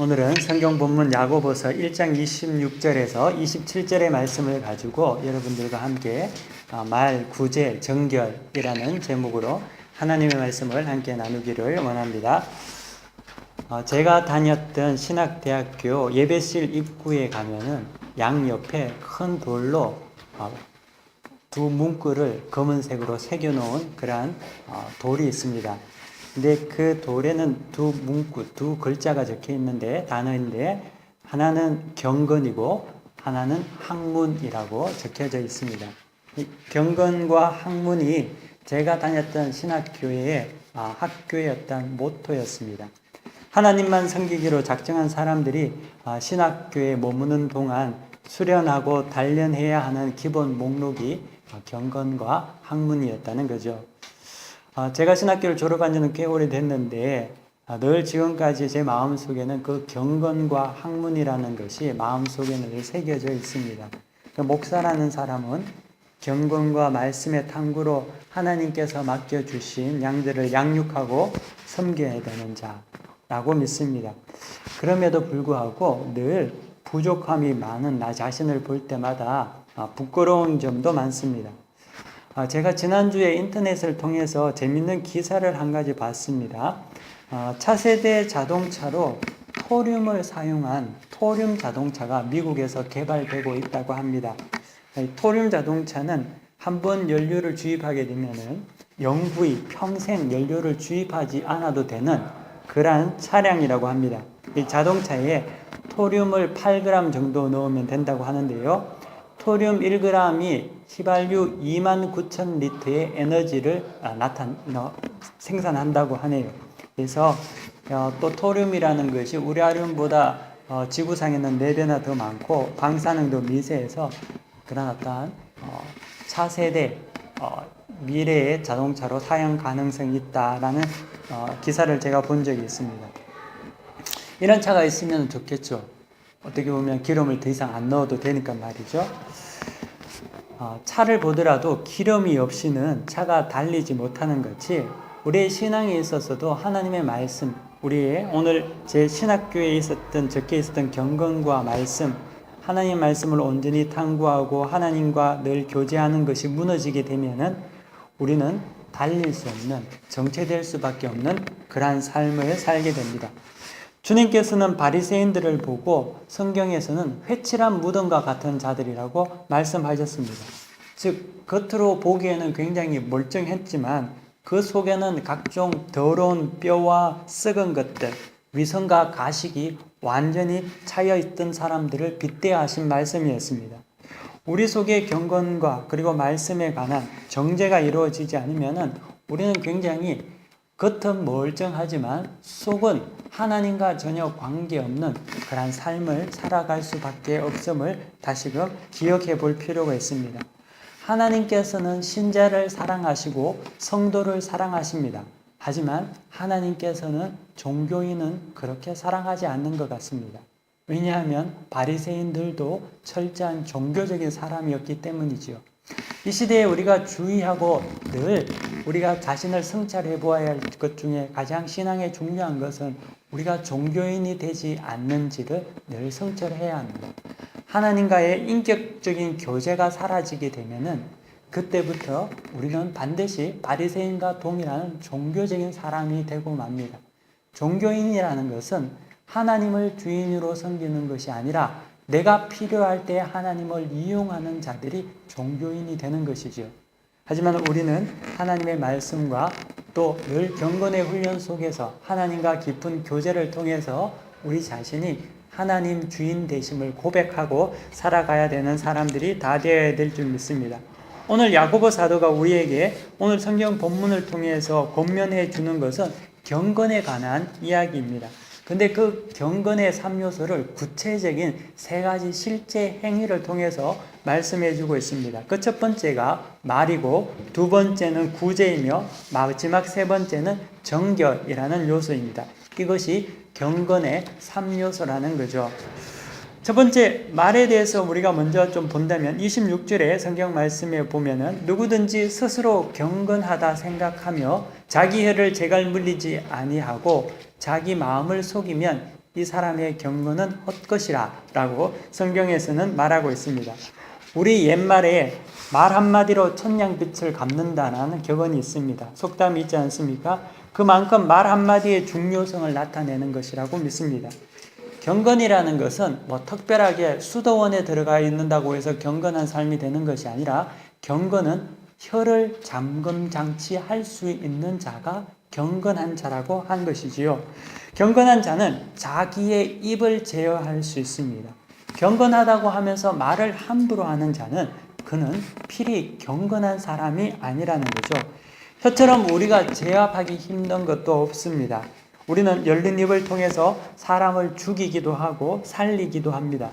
오늘은 성경 본문 야고보서 1장 26절에서 27절의 말씀을 가지고 여러분들과 함께 아, 말 구제 정결이라는 제목으로 하나님의 말씀을 함께 나누기를 원합니다. 어, 제가 다녔던 신학대학교 예배실 입구에 가면은 양 옆에 큰 돌로 어, 두 문구를 검은색으로 새겨놓은 그러한 어, 돌이 있습니다. 근데 그 돌에는 두 문구, 두 글자가 적혀 있는데 단어인데 하나는 경건이고 하나는 학문이라고 적혀져 있습니다. 이 경건과 학문이 제가 다녔던 신학교의 아, 학교의 어떤 모토였습니다. 하나님만 섬기기로 작정한 사람들이 아, 신학교에 머무는 동안 수련하고 단련해야 하는 기본 목록이 아, 경건과 학문이었다는 거죠. 아, 제가 신학교를 졸업한 지는 꽤 오래됐는데 아, 늘 지금까지 제 마음속에는 그 경건과 학문이라는 것이 마음속에 늘 새겨져 있습니다. 그 목사라는 사람은 경건과 말씀의 탐구로 하나님께서 맡겨주신 양들을 양육하고 섬겨야 되는 자라고 믿습니다. 그럼에도 불구하고 늘 부족함이 많은 나 자신을 볼 때마다 아, 부끄러운 점도 많습니다. 아, 제가 지난주에 인터넷을 통해서 재밌는 기사를 한 가지 봤습니다. 아, 차세대 자동차로 토륨을 사용한 토륨 자동차가 미국에서 개발되고 있다고 합니다. 이 토륨 자동차는 한 번 연료를 주입하게 되면은 영구히 평생 연료를 주입하지 않아도 되는 그러한 차량이라고 합니다. 이 자동차에 토륨을 8g 정도 넣으면 된다고 하는데요. 토륨 1g이 휘발유 2만 9천 리터의 에너지를 아, 나타 생산한다고 하네요. 그래서 어, 또 토륨이라는 것이 우라륨보다 어, 지구상에는 4배나 더 많고 방사능도 미세해서 그런 어떠한 어, 차세대 미래의 자동차로 사용 가능성이 있다라는 기사를 제가 본 적이 있습니다. 이런 차가 있으면 좋겠죠. 어떻게 보면 기름을 더 이상 안 넣어도 되니까 말이죠. 어, 차를 보더라도 기름이 없이는 차가 달리지 못하는 것이 우리의 신앙에 있어서도 하나님의 말씀, 우리의 오늘 제 신학교에 있었던 적혀 있었던 경건과 말씀, 하나님 말씀을 온전히 탐구하고 하나님과 늘 교제하는 것이 무너지게 되면은 우리는 달릴 수 없는 정체될 수밖에 없는 그러한 삶을 살게 됩니다. 주님께서는 바리새인들을 보고 성경에서는 회칠한 무덤과 같은 자들이라고 말씀하셨습니다. 즉 겉으로 보기에는 굉장히 멀쩡했지만 그 속에는 각종 더러운 뼈와 썩은 것들, 위선과 가식이 완전히 차여 있던 사람들을 빗대하신 말씀이었습니다. 우리 속에 경건과 그리고 말씀에 관한 정제가 이루어지지 않으면 우리는 굉장히 겉은 멀쩡하지만 속은 하나님과 전혀 관계없는 그러한 삶을 살아갈 수밖에 없음을 다시금 기억해 볼 필요가 있습니다. 하나님께서는 신자를 사랑하시고 성도를 사랑하십니다. 하지만 하나님께서는 종교인은 그렇게 사랑하지 않는 것 같습니다. 왜냐하면 바리새인들도 철저한 종교적인 사람이었기 때문이지요. 이 시대에 우리가 주의하고 늘 우리가 자신을 성찰해 보아야 할 것 중에 가장 신앙에 중요한 것은 우리가 종교인이 되지 않는지를 늘 성찰해야 합니다. 하나님과의 인격적인 교제가 사라지게 되면은 그때부터 우리는 반드시 바리새인과 동일한 종교적인 사람이 되고 맙니다. 종교인이라는 것은 하나님을 주인으로 섬기는 것이 아니라 내가 필요할 때 하나님을 이용하는 자들이 종교인이 되는 것이죠. 하지만 우리는 하나님의 말씀과 또 늘 경건의 훈련 속에서 하나님과 깊은 교제를 통해서 우리 자신이 하나님 주인 되심을 고백하고 살아가야 되는 사람들이 다 되어야 될 줄 믿습니다. 오늘 야고보 사도가 우리에게 오늘 성경 본문을 통해서 권면해 주는 것은 경건에 관한 이야기입니다. 근데 그 경건의 3요소를 구체적인 세 가지 실제 행위를 통해서 말씀해 주고 있습니다. 그 첫 번째가 말이고 두 번째는 구제이며 마지막 세 번째는 정결이라는 요소입니다. 이것이 경건의 3요소라는 거죠. 첫 번째 말에 대해서 우리가 먼저 좀 본다면 26절에 성경 말씀에 보면은 누구든지 스스로 경건하다 생각하며 자기 혀를 제갈 물리지 아니하고 자기 마음을 속이면 이 사람의 경건은 헛것이라 라고 성경에서는 말하고 있습니다. 우리 옛말에 말 한마디로 천냥빛을 갚는다는 격언이 있습니다. 속담이 있지 않습니까? 그만큼 말 한마디의 중요성을 나타내는 것이라고 믿습니다. 경건이라는 것은 뭐 특별하게 수도원에 들어가 있는다고 해서 경건한 삶이 되는 것이 아니라 경건은 혀를 잠금 장치할 수 있는 자가 경건한 자라고 한 것이지요. 경건한 자는 자기의 입을 제어할 수 있습니다. 경건하다고 하면서 말을 함부로 하는 자는 그는 필히 경건한 사람이 아니라는 거죠. 혀처럼 우리가 제압하기 힘든 것도 없습니다. 우리는 열린 입을 통해서 사람을 죽이기도 하고 살리기도 합니다.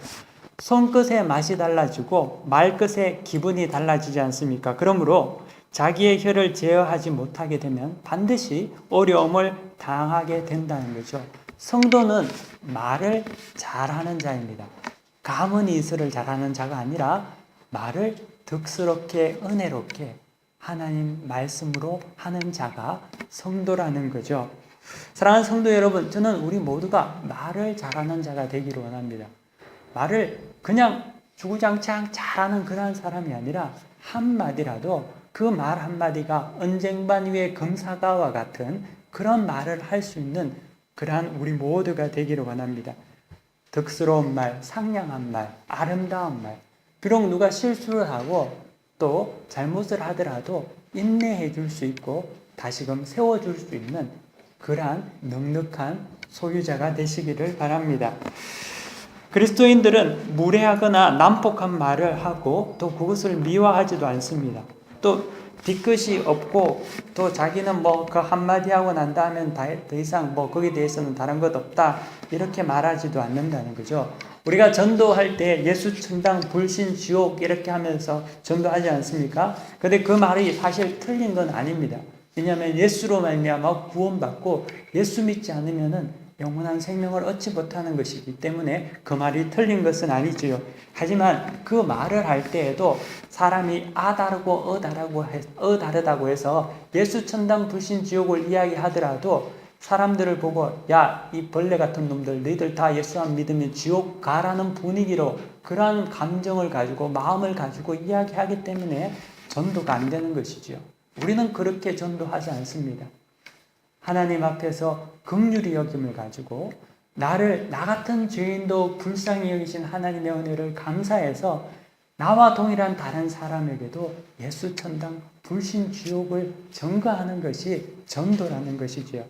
손끝의 맛이 달라지고 말끝의 기분이 달라지지 않습니까? 그러므로 자기의 혀를 제어하지 못하게 되면 반드시 어려움을 당하게 된다는 거죠. 성도는 말을 잘하는 자입니다. 감은 이슬을 잘하는 자가 아니라 말을 득스럽게 은혜롭게 하나님 말씀으로 하는 자가 성도라는 거죠. 사랑하는 성도 여러분, 저는 우리 모두가 말을 잘하는 자가 되기를 원합니다. 말을 그냥 주구장창 잘하는 그런 사람이 아니라 한마디라도 그 말 한마디가 언쟁반 위의 금사가와 같은 그런 말을 할 수 있는 그러한 우리 모두가 되기를 원합니다. 덕스러운 말, 상냥한 말, 아름다운 말. 비록 누가 실수를 하고 또 잘못을 하더라도 인내해 줄 수 있고 다시금 세워 줄 수 있는 그러한 넉넉한 소유자가 되시기를 바랍니다. 그리스도인들은 무례하거나 난폭한 말을 하고 또 그것을 미화하지도 않습니다. 또 뒤끝이 없고 또 자기는 뭐 그 한마디 하고 난 다음엔 더 이상 뭐 거기에 대해서는 다른 것 없다 이렇게 말하지도 않는다는 거죠. 우리가 전도할 때 예수 천당 불신 지옥 이렇게 하면서 전도하지 않습니까? 근데 그 말이 사실 틀린 건 아닙니다. 왜냐하면 예수로 말미암아 구원받고 예수 믿지 않으면은 영원한 생명을 얻지 못하는 것이기 때문에 그 말이 틀린 것은 아니지요. 하지만 그 말을 할 때에도 사람이 아 다르고 어 다르고 어 다르다고 해서 예수 천당 불신 지옥을 이야기하더라도 사람들을 보고 야 이 벌레 같은 놈들 너희들 다 예수 안 믿으면 지옥 가라는 분위기로 그러한 감정을 가지고 마음을 가지고 이야기하기 때문에 전도가 안 되는 것이지요. 우리는 그렇게 전도하지 않습니다. 하나님 앞에서 긍휼히 여김을 가지고 나를 나 같은 죄인도 불쌍히 여기신 하나님의 은혜를 감사해서 나와 동일한 다른 사람에게도 예수 천당 불신 지옥을 전가하는 것이 전도라는 것이지요.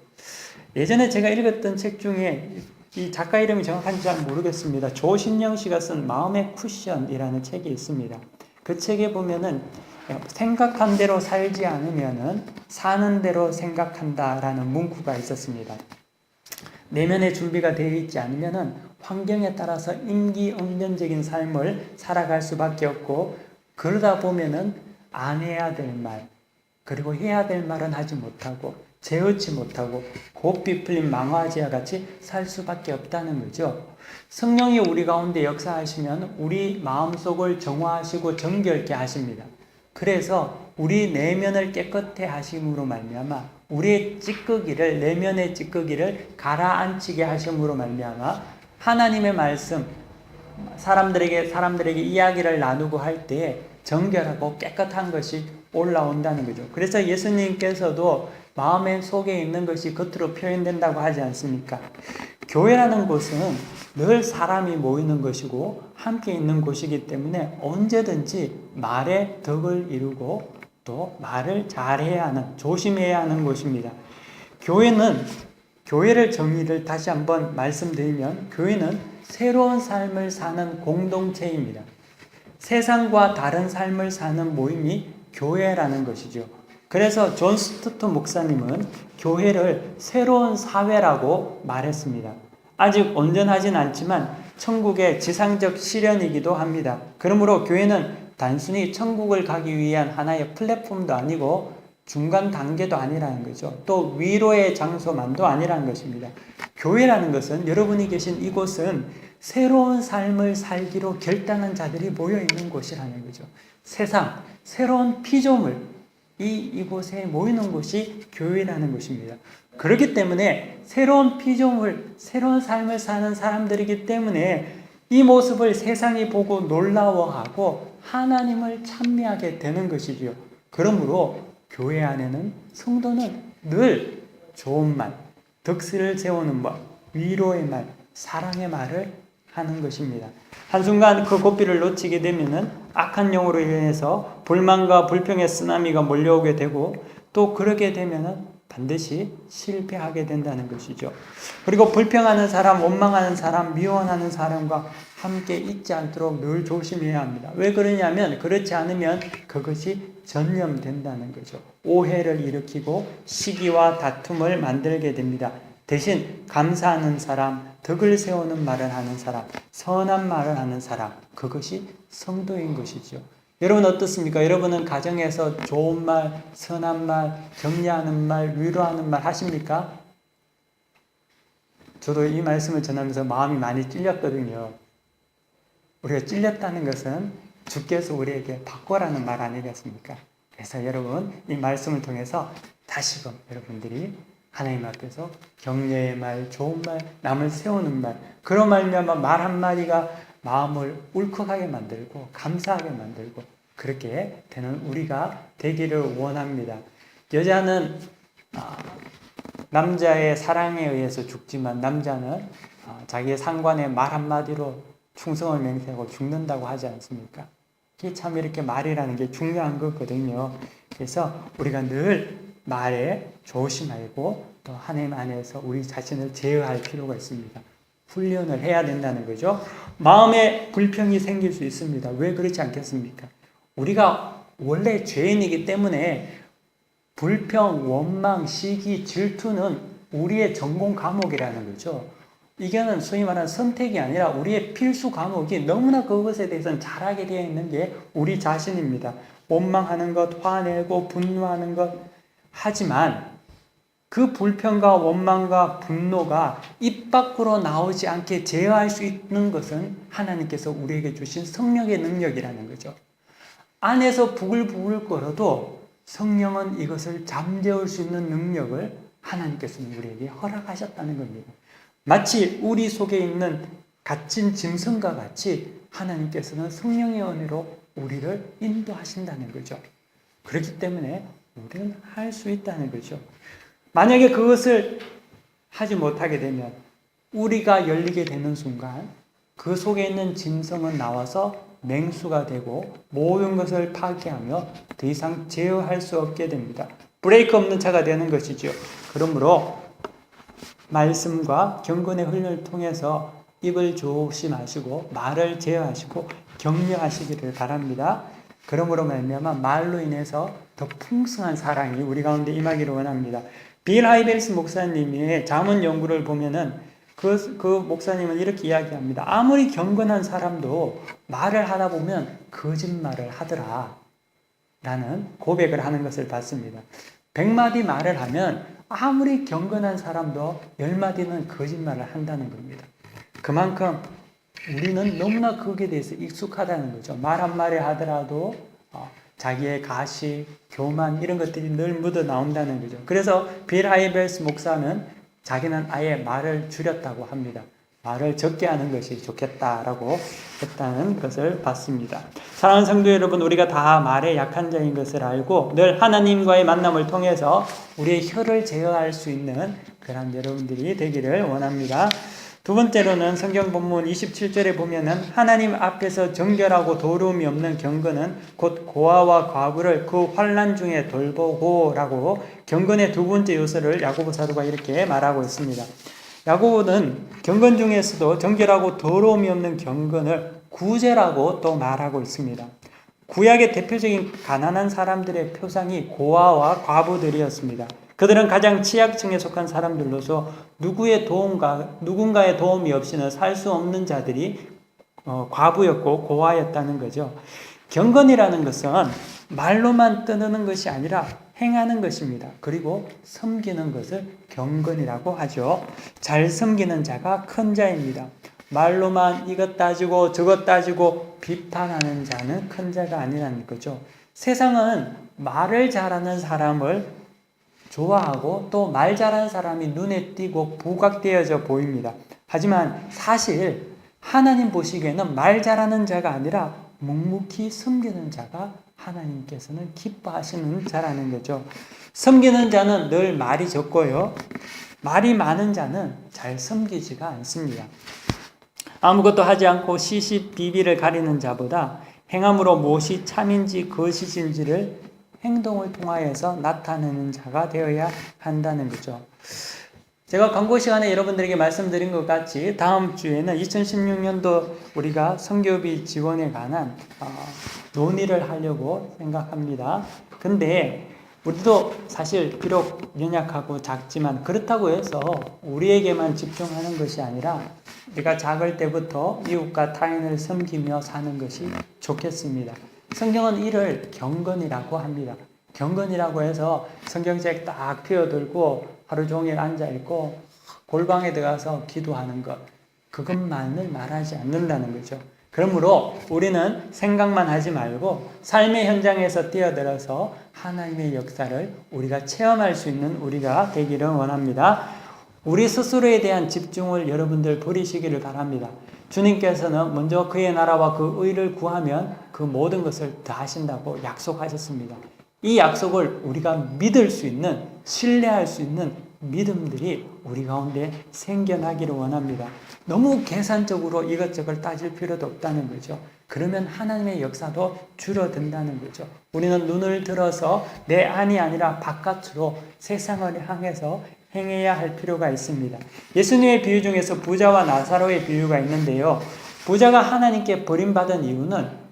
예전에 제가 읽었던 책 중에 이 작가 이름이 정확한지 잘 모르겠습니다. 조신영 씨가 쓴 마음의 쿠션이라는 책이 있습니다. 그 책에 보면은 생각한 대로 살지 않으면은 사는 대로 생각한다라는 문구가 있었습니다. 내면의 준비가 되어 있지 않으면은 환경에 따라서 임기응변적인 삶을 살아갈 수밖에 없고 그러다 보면은 안 해야 될 말, 그리고 해야 될 말은 하지 못하고 재우지 못하고 곱비 풀린 망화지와 같이 살 수밖에 없다는 거죠. 성령이 우리 가운데 역사하시면 우리 마음속을 정화하시고 정결케 하십니다. 그래서 우리 내면을 깨끗해 하심으로 말미암아 우리의 찌꺼기를 내면의 찌꺼기를 가라앉히게 하심으로 말미암아 하나님의 말씀 사람들에게 사람들에게 이야기를 나누고 할때 정결하고 깨끗한 것이 올라온다는 거죠. 그래서 예수님께서도 마음의 속에 있는 것이 겉으로 표현된다고 하지 않습니까? 교회라는 곳은 늘 사람이 모이는 것이고 함께 있는 곳이기 때문에 언제든지 말의 덕을 이루고 또 말을 잘해야 하는 조심해야 하는 곳입니다. 교회는 교회를 정의를 다시 한번 말씀드리면 교회는 새로운 삶을 사는 공동체입니다. 세상과 다른 삶을 사는 모임이 교회라는 것이죠. 그래서 존 스투트 목사님은 교회를 새로운 사회라고 말했습니다. 아직 온전하진 않지만 천국의 지상적 실현이기도 합니다. 그러므로 교회는 단순히 천국을 가기 위한 하나의 플랫폼도 아니고 중간 단계도 아니라는 거죠. 또 위로의 장소만도 아니라는 것입니다. 교회라는 것은 여러분이 계신 이곳은 새로운 삶을 살기로 결단한 자들이 모여 있는 곳이라는 거죠. 세상, 새로운 피조물, 이 이곳에 모이는 곳이 교회라는 것입니다. 그렇기 때문에 새로운 피조물, 새로운 삶을 사는 사람들이기 때문에 이 모습을 세상이 보고 놀라워하고 하나님을 찬미하게 되는 것이지요. 그러므로 교회 안에는 성도는 늘 좋은 말, 덕스를 세우는 말, 위로의 말, 사랑의 말을 하는 것입니다. 한순간 그 고삐를 놓치게 되면은 악한 영으로 인해서 불만과 불평의 쓰나미가 몰려오게 되고 또 그러게 되면은 반드시 실패하게 된다는 것이죠. 그리고 불평하는 사람, 원망하는 사람, 미워하는 사람과 함께 있지 않도록 늘 조심해야 합니다. 왜 그러냐면 그렇지 않으면 그것이 전염된다는 거죠. 오해를 일으키고 시기와 다툼을 만들게 됩니다. 대신 감사하는 사람, 덕을 세우는 말을 하는 사람, 선한 말을 하는 사람, 그것이 성도인 것이죠. 여러분 어떻습니까? 여러분은 가정에서 좋은 말, 선한 말, 격려하는 말, 위로하는 말 하십니까? 저도 이 말씀을 전하면서 마음이 많이 찔렸거든요. 우리가 찔렸다는 것은 주께서 우리에게 바꿔라는 말 아니겠습니까? 그래서 여러분 이 말씀을 통해서 다시금 여러분들이 하나님 앞에서 격려의 말, 좋은 말, 남을 세우는 말, 그런 말미암아 말 한마디가 마음을 울컥하게 만들고 감사하게 만들고 그렇게 되는 우리가 되기를 원합니다. 여자는 아, 남자의 사랑에 의해서 죽지만 남자는 아, 자기의 상관의 말 한마디로 충성을 맹세하고 죽는다고 하지 않습니까? 이게 참 이렇게 말이라는 게 중요한 거거든요. 그래서 우리가 늘 말에 조심하고 또 하나님 안에서 우리 자신을 제어할 필요가 있습니다. 훈련을 해야 된다는 거죠. 마음에 불평이 생길 수 있습니다. 왜 그렇지 않겠습니까? 우리가 원래 죄인이기 때문에 불평, 원망, 시기, 질투는 우리의 전공 과목이라는 거죠. 이거는 소위 말하는 선택이 아니라 우리의 필수 과목이 너무나 그것에 대해서는 잘하게 되어 있는 게 우리 자신입니다. 원망하는 것, 화내고 분노하는 것. 하지만 그 불평과 원망과 분노가 입 밖으로 나오지 않게 제어할 수 있는 것은 하나님께서 우리에게 주신 성령의 능력이라는 거죠. 안에서 부글부글 끓어도 성령은 이것을 잠재울 수 있는 능력을 하나님께서는 우리에게 허락하셨다는 겁니다. 마치 우리 속에 있는 갇힌 짐승과 같이 하나님께서는 성령의 은혜로 우리를 인도하신다는 거죠. 그렇기 때문에 우리는 할 수 있다는 거죠. 만약에 그것을 하지 못하게 되면 우리가 열리게 되는 순간 그 속에 있는 짐승은 나와서 맹수가 되고 모든 것을 파괴하며 더 이상 제어할 수 없게 됩니다. 브레이크 없는 차가 되는 것이죠. 그러므로 말씀과 경건의 훈련을 통해서 입을 조심하시고 말을 제어하시고 격려하시기를 바랍니다. 그러므로 말미암아 말로 인해서 더 풍성한 사랑이 우리 가운데 임하기를 원합니다. 빌 하이벨스 목사님의 자문 연구를 보면은 그, 그 목사님은 이렇게 이야기합니다. 아무리 경건한 사람도 말을 하다 보면 거짓말을 하더라. 라는 고백을 하는 것을 봤습니다. 백마디 말을 하면 아무리 경건한 사람도 열마디는 거짓말을 한다는 겁니다. 그만큼 우리는 너무나 거기에 대해서 익숙하다는 거죠. 말 한마디 하더라도 어, 자기의 가시, 교만 이런 것들이 늘 묻어 나온다는 거죠. 그래서 빌 하이벨스 목사는 자기는 아예 말을 줄였다고 합니다. 말을 적게 하는 것이 좋겠다라고 했다는 것을 봤습니다. 사랑하는 성도 여러분, 우리가 다 말에 약한 자인 것을 알고 늘 하나님과의 만남을 통해서 우리의 혀를 제어할 수 있는 그런 여러분들이 되기를 원합니다. 두 번째로는 성경 본문 27절에 보면은 하나님 앞에서 정결하고 도움이 없는 경건은 곧 고아와 과부를 그 환란 중에 돌보고라고 경건의 두 번째 요소를 야고보 사도가 이렇게 말하고 있습니다. 야고보는 경건 중에서도 정결하고 더러움이 없는 경건을 구제라고 또 말하고 있습니다. 구약의 대표적인 가난한 사람들의 표상이 고아와 과부들이었습니다. 그들은 가장 취약층에 속한 사람들로서 누구의 도움과 누군가의 도움이 없이는 살 수 없는 자들이 어, 과부였고 고아였다는 거죠. 경건이라는 것은 말로만 떠드는 것이 아니라 행하는 것입니다. 그리고 섬기는 것을 경건이라고 하죠. 잘 섬기는 자가 큰 자입니다. 말로만 이것 따지고 저것 따지고 비판하는 자는 큰 자가 아니라는 거죠. 세상은 말을 잘하는 사람을 좋아하고 또 말 잘하는 사람이 눈에 띄고 부각되어져 보입니다. 하지만 사실 하나님 보시기에는 말 잘하는 자가 아니라 묵묵히 섬기는 자가 하나님께서는 기뻐하시는 자라는 거죠. 섬기는 자는 늘 말이 적고요. 말이 많은 자는 잘 섬기지가 않습니다. 아무것도 하지 않고 시시비비를 가리는 자보다 행함으로 무엇이 참인지 거짓인지를 행동을 통하여서 나타내는 자가 되어야 한다는 거죠. 제가 광고 시간에 여러분들에게 말씀드린 것 같이 다음 주에는 2016년도 우리가 성교비 지원에 관한 어, 논의를 하려고 생각합니다. 근데 우리도 사실 비록 연약하고 작지만 그렇다고 해서 우리에게만 집중하는 것이 아니라 우리가 작을 때부터 이웃과 타인을 섬기며 사는 것이 좋겠습니다. 성경은 이를 경건이라고 합니다. 경건이라고 해서 성경책 딱 펴들고 하루 종일 앉아 있고 골방에 들어가서 기도하는 것 그것만을 말하지 않는다는 거죠. 그러므로 우리는 생각만 하지 말고 삶의 현장에서 뛰어들어서 하나님의 역사를 우리가 체험할 수 있는 우리가 되기를 원합니다. 우리 스스로에 대한 집중을 여러분들 버리시기를 바랍니다. 주님께서는 먼저 그의 나라와 그 의를 구하면 그 모든 것을 다 하신다고 약속하셨습니다. 이 약속을 우리가 믿을 수 있는, 신뢰할 수 있는 믿음들이 우리 가운데 생겨나기를 원합니다. 너무 계산적으로 이것저것 따질 필요도 없다는 거죠. 그러면 하나님의 역사도 줄어든다는 거죠. 우리는 눈을 들어서 내 안이 아니라 바깥으로 세상을 향해서 행해야 할 필요가 있습니다. 예수님의 비유 중에서 부자와 나사로의 비유가 있는데요. 부자가 하나님께 버림받은 이유는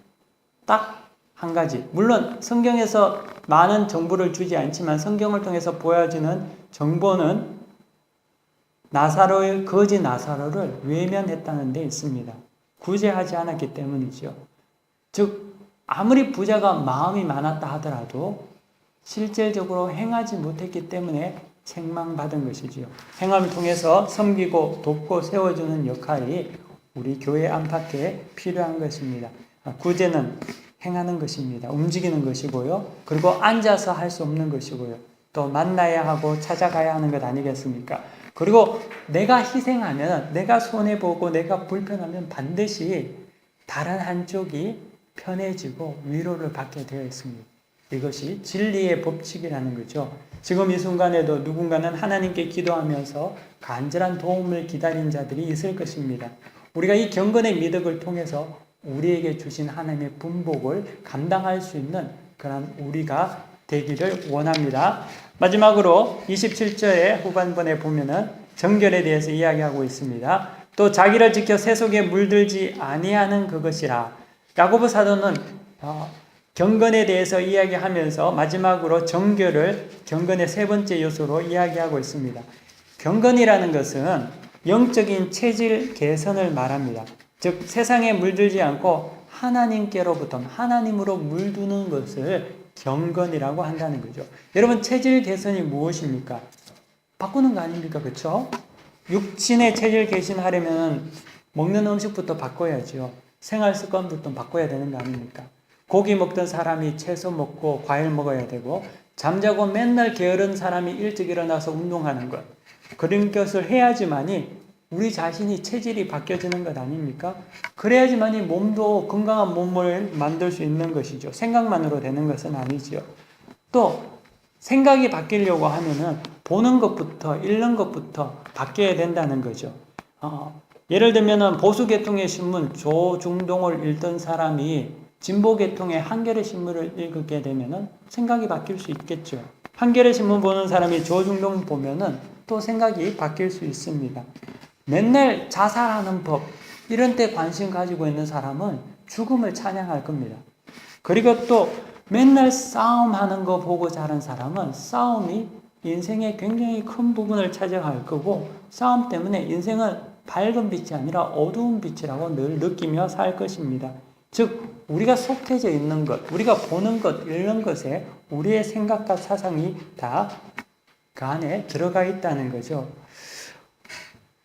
딱 한 가지. 물론 성경에서 많은 정보를 주지 않지만 성경을 통해서 보여주는 정보는 나사로의 거지 나사로를 외면했다는 데 있습니다. 구제하지 않았기 때문이죠. 즉 아무리 부자가 마음이 많았다 하더라도 실질적으로 행하지 못했기 때문에 책망받은 것이지요. 행함을 통해서 섬기고 돕고 세워주는 역할이 우리 교회 안팎에 필요한 것입니다. 구제는 행하는 것입니다. 움직이는 것이고요. 그리고 앉아서 할 수 없는 것이고요. 또 만나야 하고 찾아가야 하는 것 아니겠습니까? 그리고 내가 희생하면, 내가 손해보고, 내가 불편하면 반드시 다른 한쪽이 편해지고 위로를 받게 되어 있습니다. 이것이 진리의 법칙이라는 거죠. 지금 이 순간에도 누군가는 하나님께 기도하면서 간절한 도움을 기다린 자들이 있을 것입니다. 우리가 이 경건의 미덕을 통해서 우리에게 주신 하나님의 분복을 감당할 수 있는 그런 우리가 되기를 원합니다. 마지막으로 27절의 후반번에 보면은 정결에 대해서 이야기하고 있습니다. 또 자기를 지켜 세속에 물들지 아니하는 그것이라. 야고보 사도는 어, 경건에 대해서 이야기하면서 마지막으로 정결을 경건의 세 번째 요소로 이야기하고 있습니다. 경건이라는 것은 영적인 체질 개선을 말합니다. 즉 세상에 물들지 않고 하나님께로부터 하나님으로 물드는 것을 경건이라고 한다는 거죠. 여러분 체질 개선이 무엇입니까? 바꾸는 거 아닙니까? 그렇죠? 육신의 체질 개선하려면 먹는 음식부터 바꿔야죠. 생활 습관부터 바꿔야 되는 거 아닙니까? 고기 먹던 사람이 채소 먹고 과일 먹어야 되고 잠자고 맨날 게으른 사람이 일찍 일어나서 운동하는 것 그런 것을 해야지만이 우리 자신이 체질이 바뀌어지는 것 아닙니까? 그래야지만 이 몸도 건강한 몸을 만들 수 있는 것이죠. 생각만으로 되는 것은 아니죠. 또 생각이 바뀌려고 하면은 보는 것부터 읽는 것부터 바뀌어야 된다는 거죠. 어, 예를 들면은 보수 계통의 신문 조중동을 읽던 사람이 진보 계통의 한겨레 신문을 읽게 되면은 생각이 바뀔 수 있겠죠. 한겨레 신문 보는 사람이 조중동 보면은 또 생각이 바뀔 수 있습니다. 맨날 자살하는 법, 이런 데 관심 가지고 있는 사람은 죽음을 찬양할 겁니다. 그리고 또 맨날 싸움하는 거 보고 자란 사람은 싸움이 인생의 굉장히 큰 부분을 차지할 거고 싸움 때문에 인생은 밝은 빛이 아니라 어두운 빛이라고 늘 느끼며 살 것입니다. 즉 우리가 속해져 있는 것, 우리가 보는 것, 읽는 것에 우리의 생각과 사상이 다 그 안에 들어가 있다는 거죠.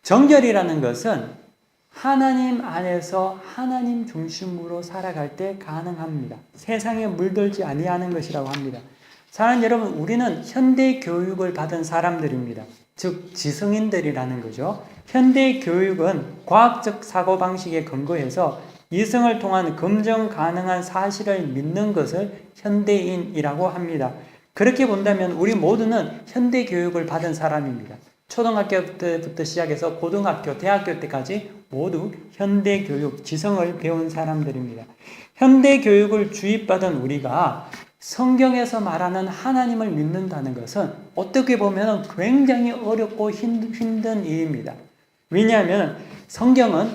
정결이라는 것은 하나님 안에서 하나님 중심으로 살아갈 때 가능합니다. 세상에 물들지 아니하는 것이라고 합니다. 사랑하는 여러분, 우리는 현대 교육을 받은 사람들입니다. 즉, 지성인들이라는 거죠. 현대 교육은 과학적 사고방식에 근거해서 이성을 통한 검증 가능한 사실을 믿는 것을 현대인이라고 합니다. 그렇게 본다면 우리 모두는 현대 교육을 받은 사람입니다. 초등학교 때부터 시작해서 고등학교, 대학교 때까지 모두 현대 교육, 지성을 배운 사람들입니다. 현대 교육을 주입받은 우리가 성경에서 말하는 하나님을 믿는다는 것은 어떻게 보면 굉장히 어렵고 힘든 일입니다. 왜냐하면 성경은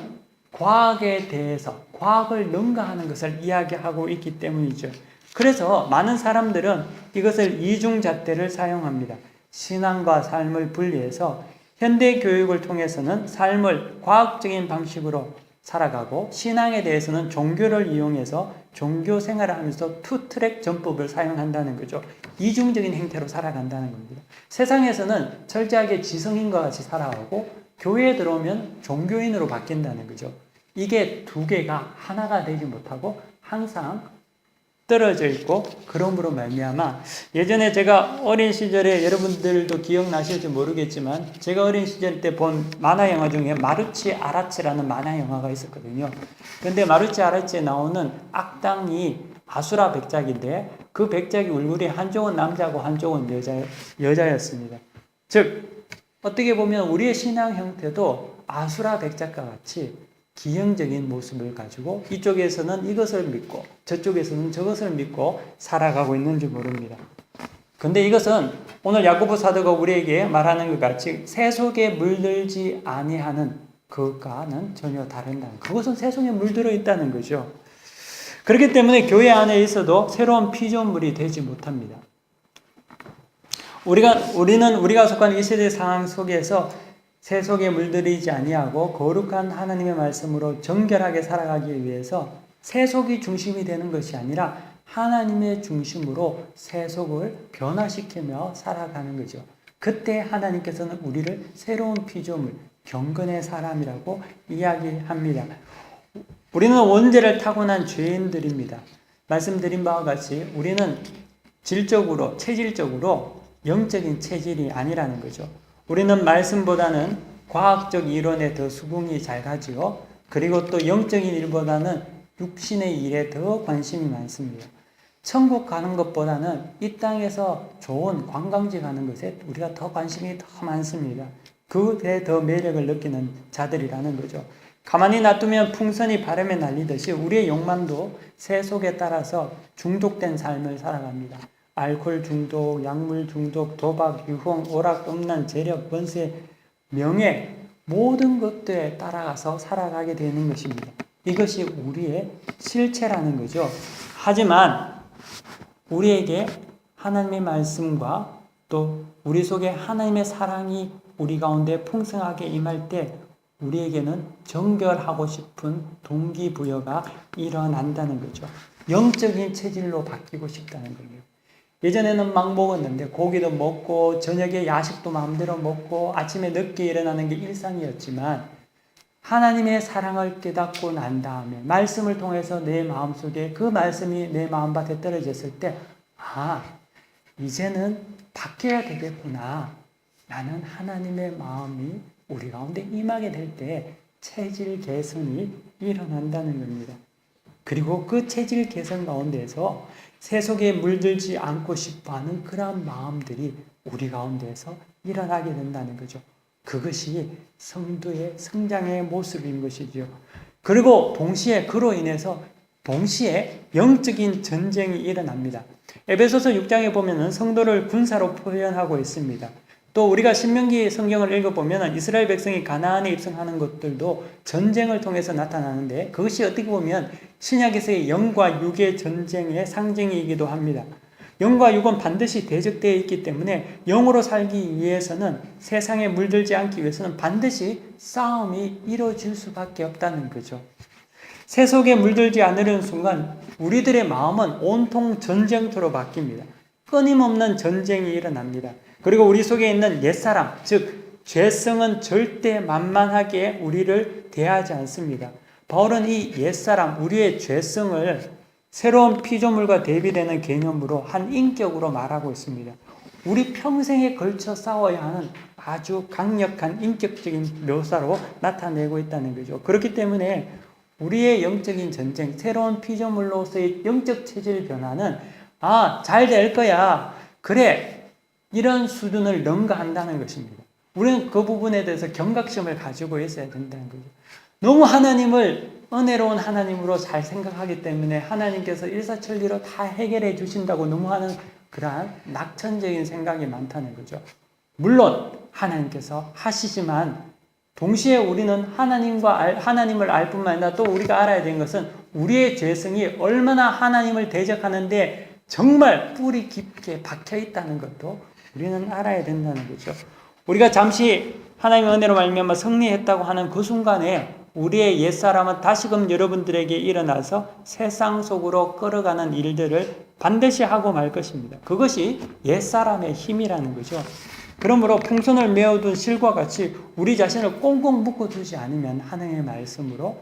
과학에 대해서 과학을 능가하는 것을 이야기하고 있기 때문이죠. 그래서 많은 사람들은 이것을 이중잣대를 사용합니다. 신앙과 삶을 분리해서 현대 교육을 통해서는 삶을 과학적인 방식으로 살아가고 신앙에 대해서는 종교를 이용해서 종교 생활을 하면서 투트랙 전법을 사용한다는 거죠. 이중적인 행태로 살아간다는 겁니다. 세상에서는 철저하게 지성인과 같이 살아가고 교회에 들어오면 종교인으로 바뀐다는 거죠. 이게 두 개가 하나가 되지 못하고 항상 떨어져 있고 그러므로 말미암아 예전에 제가 어린 시절에 여러분들도 기억나실지 모르겠지만 제가 어린 시절 때 본 만화 영화 중에 마루치 아라치라는 만화 영화가 있었거든요. 근데 마루치 아라치에 나오는 악당이 아수라 백작인데 그 백작이 얼굴이 한쪽은 남자고 한쪽은 여자 여자였습니다. 즉 어떻게 보면 우리의 신앙 형태도 아수라 백작과 같이 기형적인 모습을 가지고 이쪽에서는 이것을 믿고 저쪽에서는 저것을 믿고 살아가고 있는지 모릅니다. 근데 이것은 오늘 야고보 사도가 우리에게 말하는 것 같이 세속에 물들지 아니하는 그것과는 전혀 다른다. 그것은 세속에 물들어 있다는 거죠. 그렇기 때문에 교회 안에 있어도 새로운 피조물이 되지 못합니다. 우리가 우리는 우리가 속한 이 세대 상황 속에서 세속에 물들이지 아니하고 거룩한 하나님의 말씀으로 정결하게 살아가기 위해서 세속이 중심이 되는 것이 아니라 하나님의 중심으로 세속을 변화시키며 살아가는 거죠. 그때 하나님께서는 우리를 새로운 피조물, 경건의 사람이라고 이야기합니다. 우리는 원죄를 타고난 죄인들입니다. 말씀드린 바와 같이 우리는 질적으로, 체질적으로 영적인 체질이 아니라는 거죠. 우리는 말씀보다는 과학적 이론에 더 수긍이 잘 가지요. 그리고 또 영적인 일보다는 육신의 일에 더 관심이 많습니다. 천국 가는 것보다는 이 땅에서 좋은 관광지 가는 것에 우리가 더 관심이 더 많습니다. 그에 더 매력을 느끼는 자들이라는 거죠. 가만히 놔두면 풍선이 바람에 날리듯이 우리의 욕망도 세속에 따라서 중독된 삶을 살아갑니다. 알코올 중독, 약물 중독, 도박, 유흥, 오락, 음란, 재력, 번세, 명예 모든 것들에 따라가서 살아가게 되는 것입니다. 이것이 우리의 실체라는 거죠. 하지만 우리에게 하나님의 말씀과 또 우리 속에 하나님의 사랑이 우리 가운데 풍성하게 임할 때 우리에게는 정결하고 싶은 동기부여가 일어난다는 거죠. 영적인 체질로 바뀌고 싶다는 거예요. 예전에는 막 먹었는데 고기도 먹고 저녁에 야식도 마음대로 먹고 아침에 늦게 일어나는 게 일상이었지만 하나님의 사랑을 깨닫고 난 다음에 말씀을 통해서 내 마음속에 그 말씀이 내 마음밭에 떨어졌을 때 아, 이제는 바뀌어야 되겠구나. 나는 하나님의 마음이 우리 가운데 임하게 될 때 체질 개선이 일어난다는 겁니다. 그리고 그 체질 개선 가운데서 세속에 물들지 않고 싶어 하는 그러한 마음들이 우리 가운데서 일어나게 된다는 거죠. 그것이 성도의 성장의 모습인 것이죠. 그리고 동시에 그로 인해서 동시에 영적인 전쟁이 일어납니다. 에베소서 6장에 보면은 성도를 군사로 표현하고 있습니다. 또 우리가 신명기 성경을 읽어보면 이스라엘 백성이 가나안에 입성하는 것들도 전쟁을 통해서 나타나는데 그것이 어떻게 보면 신약에서의 영과 육의 전쟁의 상징이기도 합니다. 영과 육은 반드시 대적되어 있기 때문에 영으로 살기 위해서는 세상에 물들지 않기 위해서는 반드시 싸움이 이루어질 수밖에 없다는 거죠. 세속에 물들지 않으려는 순간 우리들의 마음은 온통 전쟁터로 바뀝니다. 끊임없는 전쟁이 일어납니다. 그리고 우리 속에 있는 옛사람, 즉, 죄성은 절대 만만하게 우리를 대하지 않습니다. 바울은 이 옛사람, 우리의 죄성을 새로운 피조물과 대비되는 개념으로 한 인격으로 말하고 있습니다. 우리 평생에 걸쳐 싸워야 하는 아주 강력한 인격적인 묘사로 나타내고 있다는 거죠. 그렇기 때문에 우리의 영적인 전쟁, 새로운 피조물로서의 영적 체질 변화는 아, 잘 될 거야. 그래. 이런 수준을 능가한다는 것입니다. 우리는 그 부분에 대해서 경각심을 가지고 있어야 된다는 거죠. 너무 하나님을 은혜로운 하나님으로 잘 생각하기 때문에 하나님께서 일사천리로 다 해결해 주신다고 너무 하는 그러한 낙천적인 생각이 많다는 거죠. 물론 하나님께서 하시지만 동시에 우리는 하나님과 알, 하나님을 알 뿐만 아니라 또 우리가 알아야 되는 것은 우리의 죄성이 얼마나 하나님을 대적하는데 정말 뿌리 깊게 박혀 있다는 것도 우리는 알아야 된다는 거죠. 우리가 잠시 하나님의 은혜로 말미암아 승리했다고 하는 그 순간에 우리의 옛사람은 다시금 여러분들에게 일어나서 세상 속으로 끌어가는 일들을 반드시 하고 말 것입니다. 그것이 옛사람의 힘이라는 거죠. 그러므로 풍선을 메어둔 실과 같이 우리 자신을 꽁꽁 묶어두지 않으면 하나님의 말씀으로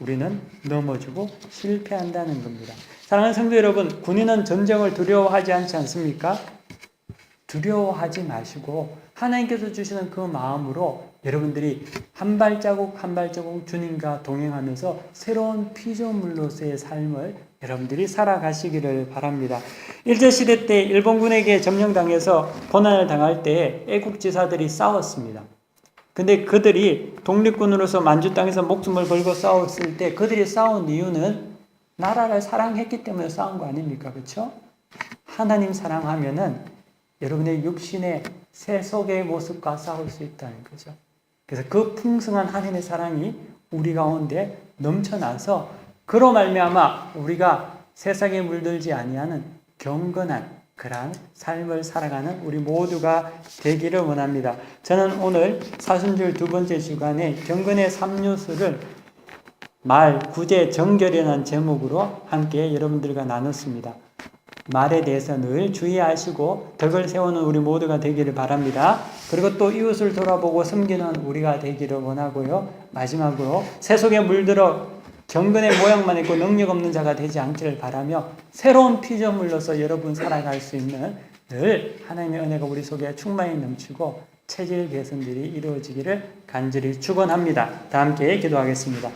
우리는 넘어지고 실패한다는 겁니다. 사랑하는 성도 여러분, 군인은 전쟁을 두려워하지 않지 않습니까? 두려워하지 마시고 하나님께서 주시는 그 마음으로 여러분들이 한 발자국 한 발자국 주님과 동행하면서 새로운 피조물로서의 삶을 여러분들이 살아가시기를 바랍니다. 일제시대 때 일본군에게 점령당해서 고난을 당할 때 애국지사들이 싸웠습니다. 근데 그들이 독립군으로서 만주 땅에서 목숨을 걸고 싸웠을 때 그들이 싸운 이유는 나라를 사랑했기 때문에 싸운 거 아닙니까? 그렇죠? 하나님 사랑하면은 여러분의 육신의 세속의 모습과 싸울 수 있다는 거죠. 그래서 그 풍성한 하나님의 사랑이 우리 가운데 넘쳐나서 그로 말미암아 우리가 세상에 물들지 아니하는 경건한 그러한 삶을 살아가는 우리 모두가 되기를 원합니다. 저는 오늘 사순절 두 번째 주간에 경건의 3요소를 말, 구제, 정결이라는 제목으로 함께 여러분들과 나눴습니다. 말에 대해서 늘 주의하시고 덕을 세우는 우리 모두가 되기를 바랍니다. 그리고 또 이웃을 돌아보고 섬기는 우리가 되기를 원하고요. 마지막으로 세속에 물들어 경건의 모양만 있고 능력 없는 자가 되지 않기를 바라며 새로운 피조물로서 여러분 살아갈 수 있는 늘 하나님의 은혜가 우리 속에 충만히 넘치고 체질 개선들이 이루어지기를 간절히 축원합니다. 다 함께 기도하겠습니다.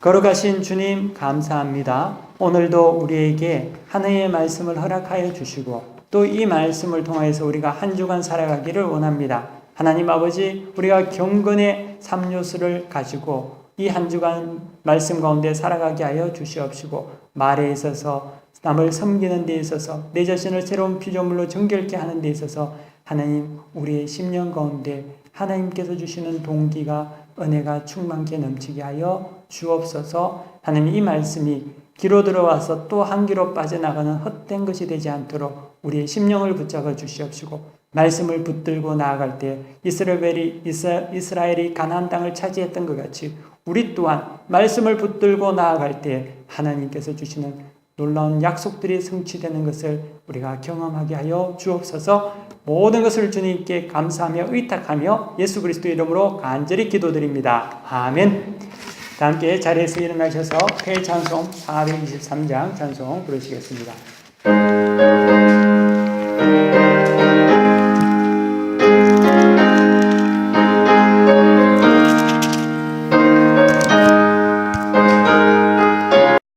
거룩하신 주님 감사합니다. 오늘도 우리에게 하나님의 말씀을 허락하여 주시고 또 이 말씀을 통해서 우리가 한 주간 살아가기를 원합니다. 하나님 아버지 우리가 경건의 3요소를 가지고 이 한 주간 말씀 가운데 살아가게 하여 주시옵시고 말에 있어서 남을 섬기는 데 있어서 내 자신을 새로운 피조물로 정결케 하는 데 있어서 하나님 우리의 심령 가운데 하나님께서 주시는 동기가 은혜가 충만케 넘치게 하여 주옵소서 하나님 이 말씀이 귀로 들어와서 또한 귀로 빠져나가는 헛된 것이 되지 않도록 우리의 심령을 붙잡아 주시옵시고 말씀을 붙들고 나아갈 때 이스라엘이 이스라엘이 가나안 땅을 차지했던 것 같이 우리 또한 말씀을 붙들고 나아갈 때 하나님께서 주시는 놀라운 약속들이 성취되는 것을 우리가 경험하게 하여 주옵소서. 모든 것을 주님께 감사하며 의탁하며 예수 그리스도 이름으로 간절히 기도드립니다. 아멘. 다 함께 자리에서 일어나셔서 폐 찬송 423장 찬송 부르시겠습니다.